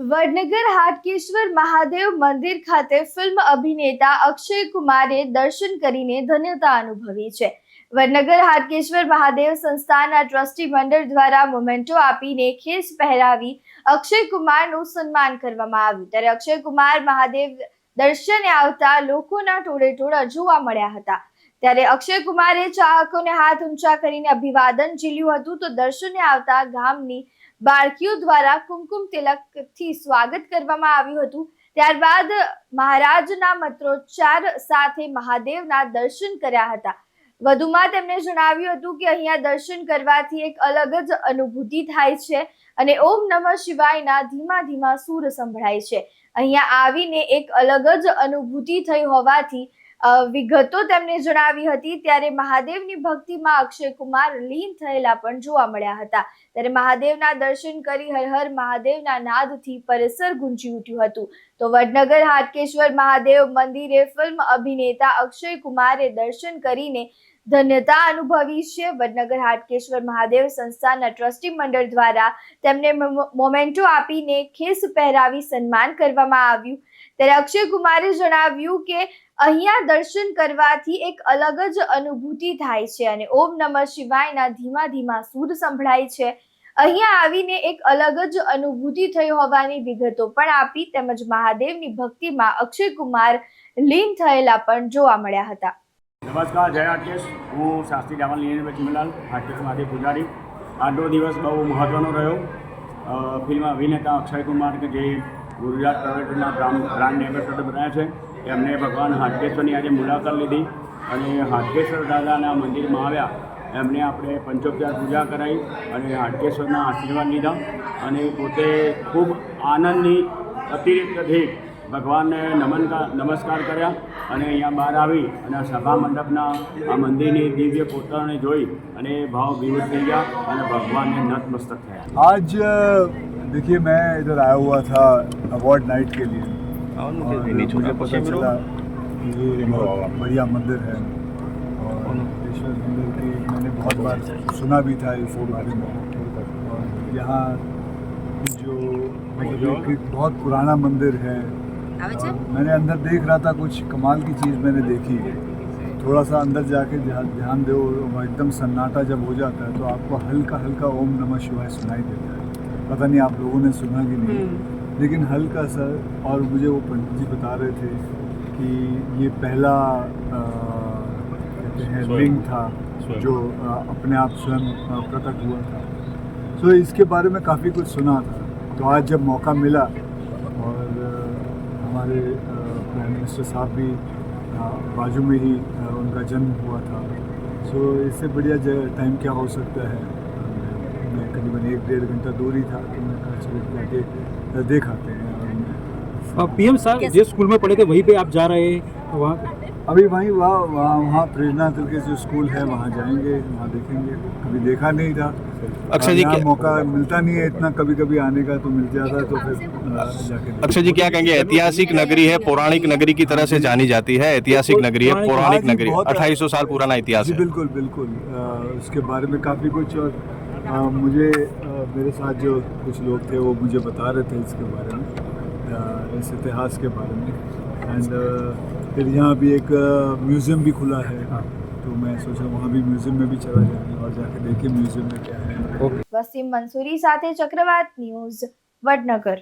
વડનગર હાટકેશ્વર મહાદેવ મંદિર ખાતે ફિલ્મ અભિનેતા અક્ષય કુમારે દર્શન કરીને ધન્યતા અનુભવી છે. વડનગર હાટકેશ્વર મહાદેવ સંસ્થાના ટ્રસ્ટી મંડળ દ્વારા મોમેન્ટો આપીને ખેસ પહેરાવી અક્ષય કુમારનું સન્માન કરવામાં આવ્યું. ત્યારે અક્ષય કુમાર મહાદેવ દર્શને આવતા લોકોના ટોળે ટોળા જોવા મળ્યા હતા. ત્યારે અક્ષય કુમારે ચાહકોને હાથ ઊંચા કરીને અભિવાદન ઝીલ્યું હતું. તો દર્શને આવતા ગામની બાળકીઓ દ્વારા કુમકુમ તિલકથી સ્વાગત કરવામાં આવ્યું હતું. ત્યારબાદ મહારાજના મંત્રોચ્ચાર સાથે મહાદેવના દર્શન કર્યા હતા. વધુમાં તેમણે જણાવ્યું હતું કે અહીંયા દર્શન કરવાથી એક અલગ જ અનુભૂતિ થાય છે અને ઓમ નમઃ શિવાયના ધીમા ધીમા સૂર સંભળાય છે. અહીંયા આવીને એક અલગ જ અનુભૂતિ થઈ હોવાથી વિગતો તેમણે જણાવી હતી ત્યારે મહાદેવની ભક્તિમાં અક્ષય કુમાર લીન થયેલા પણ જોવા મળ્યા હતા. ત્યારે મહાદેવના દર્શન કરી હર હર મહાદેવના નાદથી પરિસર ગુંજી ઉઠ્યું હતું. તો વડનગર હાટકેશ્વર મહાદેવ મંદિરે ફિલ્મ અભિનેતા અક્ષય કુમારે દર્શન કરીને ધન્યતા અનુભવી છે. વડનગર હાટકેશ્વર મહાદેવ સંસ્થાના ટ્રસ્ટી મંડળ દ્વારા તેમને મોમો- મોમેન્ટો આપીને ખેસ પહેરાવી સન્માન કરવામાં આવ્યું. ત્યારે અક્ષય કુમારે જણાવ્યું કે અહીંયા દર્શન કરવાથી એક અલગ જ અનુભૂતિ થાય છે અને ઓમ નમઃ શિવાયના ધીમા ધીમા સૂર સંભળાય છે. અહીંયા આવીને એક અલગ જ અનુભૂતિ થઈ હોવાની વિગતો પણ આપી તેમજ મહાદેવની ભક્તિમાં અક્ષય કુમાર લીન થયેલા પણ જોવા મળ્યા હતા. નમસ્કાર, જય આર્ટિસ્ટ હું શાસ્ત્રી જામલ નીરજભાઈ ચિમલાલ આર્ટિસ્ટ માટે પૂજારી. આજનો દિવસ બહુ મહત્ત્વનો રહ્યો. ફિલ્મ અભિનેતા અક્ષય કુમાર કે જે ગુજરાત ટ્રાવેલ્સના બ્રાન્ડ એમ્બેસેડર બન્યા છે. એમને ભગવાન હાટકેશ્વરની આજે મુલાકાત લીધી અને હાટકેશ્વર દાદાના મંદિરમાં આવ્યા. એમને આપણે પંચોપચાર પૂજા કરાવી અને હાટકેશ્વરના આશીર્વાદ લીધા અને પોતે ખૂબ આનંદની અતિરિક્તથી ભગવાનને નમન નમસ્કાર કર્યા અને અહીંયા બહાર આવી અને સભા મંડપના, આ મંદિરની દિવ્ય પોતાને જોઈ અને ભાવ વિવૃત થઈ ગયા અને ભગવાનને નતમસ્તક થયા. આજ देखिए मैं इधर आया हुआ था अवार्ड नाइट के लिए। और मुझे पता चला कि? ये बहुत बढ़िया मंदिर है। और ईश्वर मंदिर की मैंने बहुत बार सुना भी था इसके बारे में। और यहाँ जो मतलब एक बहुत पुराना मंदिर है। मैंने अंदर देख रहा था कुछ कमाल की चीज़ मैंने देखी थोड़ा सा अंदर जाके ध्यान ध्यान दो एकदम सन्नाटा जब हो जाता है तो आपको हल्का हल्का ओम नमः शिवाय सुनाई देता है। पता नहीं आप लोगों ने सुना कि नहीं। लेकिन हल्का सा और मुझे वो पंडित जी बता रहे थे कि ये पहला कहते हैं लिंग था जो अ, अपने आप स्वयं प्रकट हुआ था। सो इसके बारे में काफ़ी कुछ सुना था। तो आज जब मौका मिला और अ, हमारे प्राइम मिनिस्टर साहब भी अ, बाजू में ही उनका जन्म हुआ था। सो इससे बढ़िया टाइम क्या हो सकता है? मैं करीबन एक डेढ़ घंटा दूर ही था तो मैं कहा चलो जाके देख आते हैं और पीएम साहब जिस स्कूल में पढ़े थे वहीं पे आप जा रहे हैं वहाँ अभी वहीं वहाँ वहाँ वहाँ प्रेरणा करके जो स्कूल है वहाँ जाएँगे वहाँ देखेंगे। कभी देखा नहीं था। अक्षय जी क्या- मौका मिलता नहीं है इतना कभी कभी आने का तो मिल जाता है तो फिर जाके अक्षय जी क्या कहेंगे ऐतिहासिक नगरी है पौराणिक नगरी की तरह से जानी जाती है ऐतिहासिक नगरी है पौराणिक- नगरी अट्ठाईस साल पुराना इतिहास है। बिल्कुल बिल्कुल। उसके बारे में काफ़ी कुछ और अ, मुझे अ, मेरे साथ जो कुछ लोग थे वो मुझे बता रहे थे इसके बारे में अ, इस इतिहास के बारे में एंड फिर यहाँ भी एक म्यूज़ियम भी खुला है तो मैं सोचा वहाँ भी म्यूज़ियम में भी चला जाए और जाके देखे म्यूज़ियम में क्या है વસીમ મંસૂરી સાથે ચક્રવાત ન્યૂઝ વડનગર